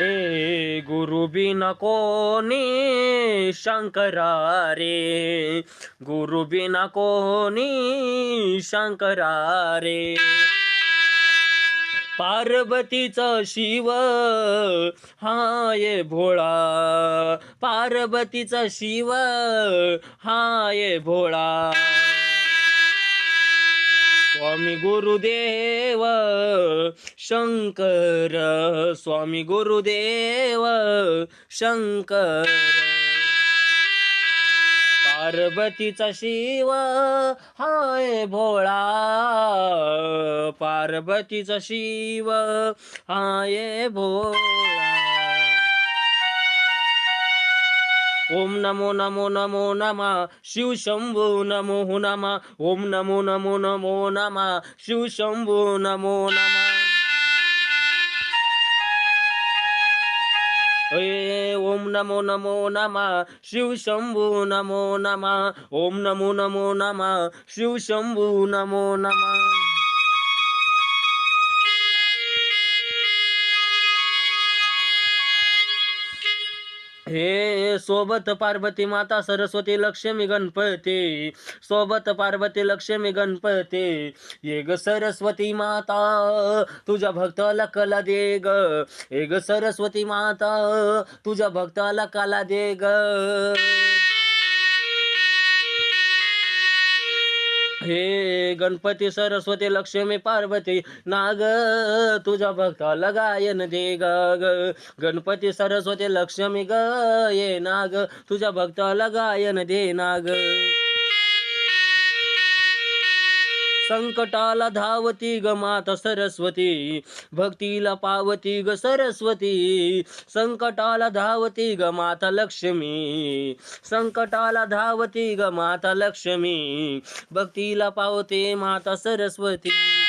ए गुरु बिन कोणी शंकरा रे? गुरु बिन कोणी शंकरा रे? पार्वतीचा शिव हाय भोळा पार्वतीचा शिव हाय भोळा. स्वामी गुरुदेव शंकर स्वामी गुरुदेव शंकर. पार्वतीचा शिव हाय भोळा. पार्वतीचा शिव हाय भोळा. ওম নমো নমো নমো নমা, শিব শম্ভু নমো নমা, ওম নমো নমো নমো নমা, শিব শম্ভু নমো নমা। ওম নমো নমো নমা, শিব শম্ভু নমো নমা, ওম নমো নমো নমা, শিব শম্ভু নমো নমা। हे सोबत पार्वती माता सरस्वती लक्ष्मी गणपती. सोबत पार्वती लक्ष्मी गणपती. ये ग सरस्वती माता तुझ्या भक्ताला कला दे ग. ये ग सरस्वती माता तुझ्या भक्ताला कला दे ग. हे गणपती सरस्वती लक्ष्मी पार्वती नाग तुझ्या भक्ताला गायन दे ग ग. गणपती सरस्वती लक्ष्मी ग ये नाग तुझ्या भक्ताला गायन दे नाग संकटाला धावती ग माता सरस्वती. भक्तीला पावती ग सरस्वती. संकटाला धावती ग माता लक्ष्मी. संकटाला धावती ग माता लक्ष्मी. भक्तीला पावते माता सरस्वती.